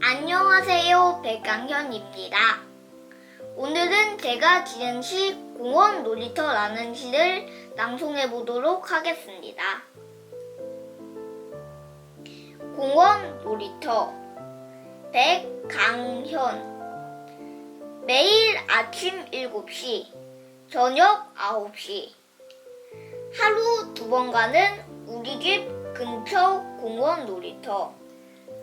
안녕하세요. 백강현입니다. 오늘은 제가 지은 시 공원 놀이터라는 시를 낭송해 보도록 하겠습니다. 공원 놀이터 백강현 매일 아침 7시, 저녁 9시 하루 두 번 가는 우리 집 근처 공원 놀이터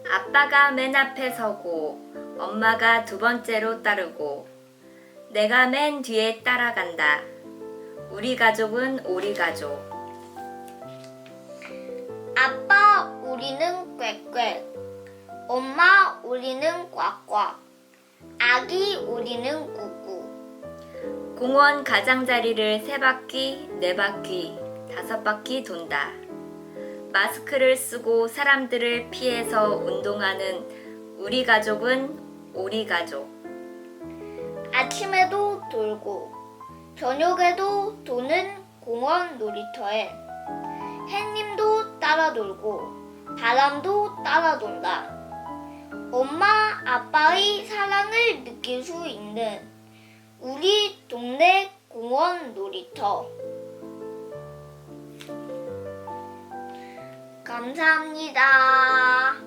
아빠가 맨 앞에 서고 엄마가 두 번째로 따르고 내가 맨 뒤에 따라간다. 우리 가족은 오리 가족. 아빠 우리는 꽥꽥 엄마 우리는 꽉꽉 아기 우리는 꾸꾸 공원 가장자리를 세 바퀴, 네 바퀴, 다섯 바퀴 돈다. 마스크를 쓰고 사람들을 피해서 운동하는 우리 가족은 오리 가족. 아침에도 돌고 저녁에도 도는 공원 놀이터에 햇님도 따라 돌고 바람도 따라 돈다. 엄마 아빠의 사랑을 느낄 수 있는 우리 동네 공원 놀이터. 감사합니다.